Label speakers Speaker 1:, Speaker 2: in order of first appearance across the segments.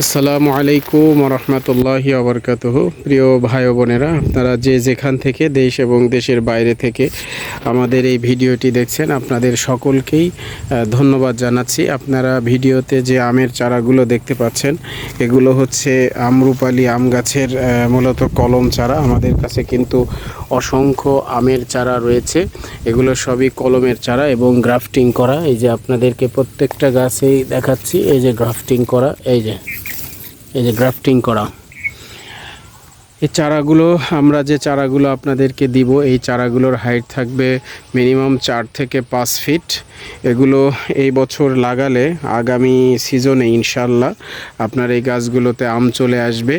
Speaker 1: আসসালামু আলাইকুম রহমতুল্লাহি আবরকাতহ প্রিয় ভাই বোনেরা, আপনারা যে যেখান থেকে দেশ এবং দেশের বাইরে থেকে আমাদের এই ভিডিওটি দেখছেন, আপনাদের সকলকেই ধন্যবাদ জানাচ্ছি। আপনারা ভিডিওতে যে আমের চারাগুলো দেখতে পাচ্ছেন, এগুলো হচ্ছে আমরুপালি আম গাছের মূলত কলম চারা। আমাদের কাছে কিন্তু অসংখ্য আমের চারা রয়েছে। এগুলো সবই কলমের চারা এবং গ্রাফটিং করা। এই যে আপনাদেরকে প্রত্যেকটা গাছেই দেখাচ্ছি, এই যে গ্রাফটিং করা, এই যে। এই যে গ্রাফটিং করা। এই চারাগুলো, আমরা যে চারাগুলো আপনাদেরকে দিব, এই চারাগুলোর হাইট থাকবে মিনিমাম চার থেকে পাঁচ ফিট এগুলো এই বছর লাগালে আগামী সিজনে ইনশাল্লাহ আপনার এই গাছগুলোতে আম চলে আসবে।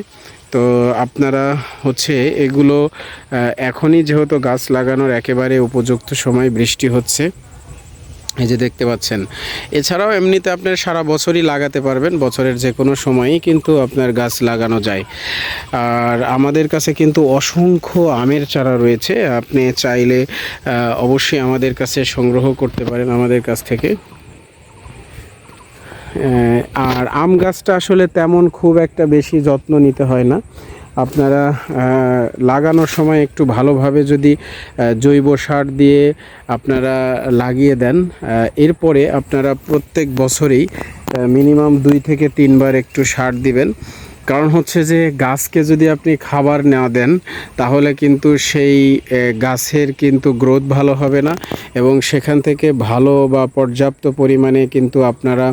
Speaker 1: তো আপনারা হচ্ছে এগুলো এখনই যেহেতু গাছ লাগানোর একেবারে উপযুক্ত সময় বৃষ্টি হচ্ছে এই যে দেখতে পাচ্ছেন। এছাড়াও এমনিতে আপনার সারা বছরই লাগাতে পারবেন, বছরের যে কোনো সময়ই কিন্তু আপনার গাছ লাগানো যায়। আর আমাদের কাছে কিন্তু অসংখ্য আমের চারা রয়েছে, আপনি চাইলে অবশ্যই আমাদের কাছে সংগ্রহ করতে পারেন আমাদের কাছ থেকে। আর আম গাছটা আসলে তেমন খুব একটা বেশি যত্ন নিতে হয় না। আপনারা লাগানোর সময় একটু ভালোভাবে যদি জৈব সার দিয়ে আপনারা লাগিয়ে দেন এরপরে আপনারা প্রত্যেক বছরেই মিনিমাম দুই থেকে তিনবার একটু সার দিবেন। কারণ হচ্ছে যে গাছকে যদি আপনি খাবার না দেন, তাহলে কিন্তু সেই গাছের কিন্তু গ্রোথ ভালো হবে না এবং সেখান থেকে ভালো বা পর্যাপ্ত পরিমাণে কিন্তু আপনারা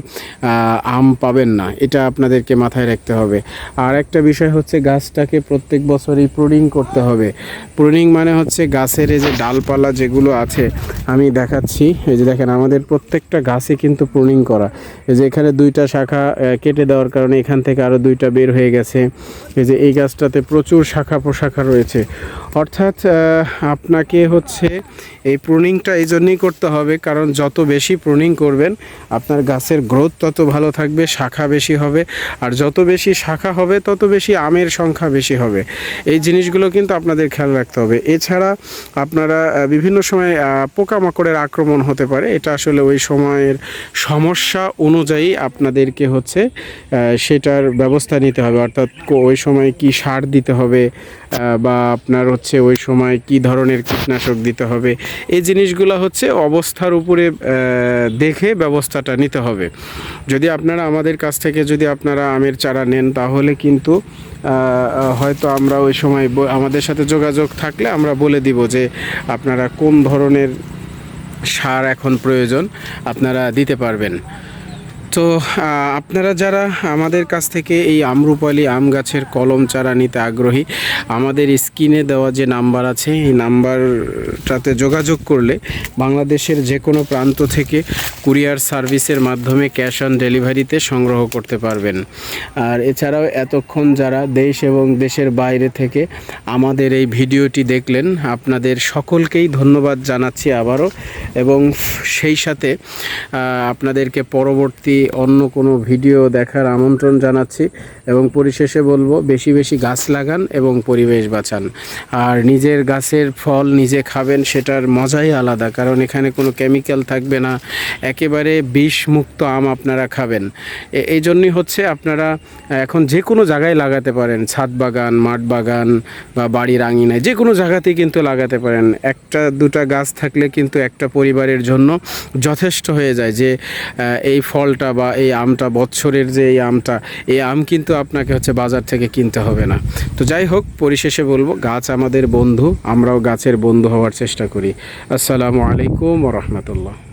Speaker 1: আম পাবেন না। এটা আপনাদেরকে মাথায় রাখতে হবে। আর একটা বিষয় হচ্ছে গাছটাকে প্রত্যেক বছরই প্রুনিং করতে হবে। প্রুনিং মানে হচ্ছে গাছের এই যে ডালপালা যেগুলো আছে, আমি দেখাচ্ছি। এই যে দেখেন, আমাদের প্রত্যেকটা গাছে কিন্তু প্রুনিং করা। এই যে এখানে দুইটা শাখা কেটে দেওয়ার কারণে এখান থেকে আরও দুইটা বের হয়ে গেছে। এই যে এই গাছটাতে প্রচুর শাখা প্রশাখা রয়েছে। অর্থাৎ আপনাকে হচ্ছে এই প্রুনিংটা এই জন্যই করতে হবে, কারণ যত বেশি প্রুনিং করবেন, আপনার গাছের গ্রোথ তত ভালো থাকবে, শাখা বেশি হবে। আর যত বেশি শাখা হবে, তত বেশি আমের সংখ্যা বেশি হবে। এই জিনিসগুলো কিন্তু আপনাদের খেয়াল রাখতে হবে। এছাড়া আপনারা বিভিন্ন সময় পোকামাকড়ের আক্রমণ হতে পারে। এটা আসলে ওই সময়ের সমস্যা অনুযায়ী আপনাদেরকে হচ্ছে সেটার ব্যবস্থা নিতে হবে। অর্থাৎ ওই সময় কি সার দিতে হবে বা আপনার হচ্ছে ওই সময় কি ধরনের কীটনাশক দিতে হবে, এই জিনিসগুলো হচ্ছে অবস্থার উপরে দেখে ব্যবস্থাটা নিতে হবে। যদি আপনারা আমাদের কাছ থেকে যদি আপনারা আমের চারা নেন, তাহলে কিন্তু হয়তো আমরা ওই সময় আমাদের সাথে যোগাযোগ থাকলে আমরা বলে দিব যে আপনারা কোন ধরনের সার এখন প্রয়োজন আপনারা দিতে পারবেন। তো আপনারা যারা আমাদের কাছ থেকে এই আমরুপালি আম গাছের কলম চারা নিতে আগ্রহী, আমাদের স্ক্রিনে দেওয়া যে নাম্বার আছে, এই নাম্বারটাতে যোগাযোগ করলে বাংলাদেশের যে কোনো প্রান্ত থেকে কুরিয়ার সার্ভিসের মাধ্যমে ক্যাশ অন ডেলিভারিতে সংগ্রহ করতে পারবেন। আর এছাড়াও এতক্ষণ যারা দেশ এবং দেশের বাইরে থেকে আমাদের এই ভিডিওটি দেখলেন, আপনাদের সকলকেই ধন্যবাদ জানাচ্ছি আবারও এবং সেই সাথে আপনাদেরকে পরবর্তী অন্য কোনো ভিডিও দেখার আমন্ত্রণ জানাচ্ছি এবং পরিশেষে বলব, বেশি বেশি গাছ লাগান এবং পরিবেশ বাঁচান। আর নিজের গাছের ফল নিজে খাবেন, সেটার মজাই আলাদা, কারণ এখানে কোনো কেমিক্যাল থাকবে না। একেবারে বিষ মুক্ত আম আপনারা খাবেন। এই জন্যই হচ্ছে আপনারা এখন যে কোনো জায়গায় লাগাতে পারেন। ছাদ বাগান, মাঠ বাগান বা বাড়ির আঙিনায় যে কোনো জায়গাতেই কিন্তু লাগাতে পারেন। একটা, দুটা গাছ থাকলে কিন্তু একটা পরিবারের জন্য যথেষ্ট হয়ে যায় যে এই ফলটা বা এই আমটা বছরের যে এই আমটা, এই আম কিন্তু আপনাকে হচ্ছে বাজার থেকে কিনতে হবে না। তো যাই হোক, পরিশেষে বলব, গাছ আমাদের বন্ধু, আমরাও গাছের বন্ধু হওয়ার চেষ্টা করি। আসসালামু আলাইকুম রহমতুল্লাহ।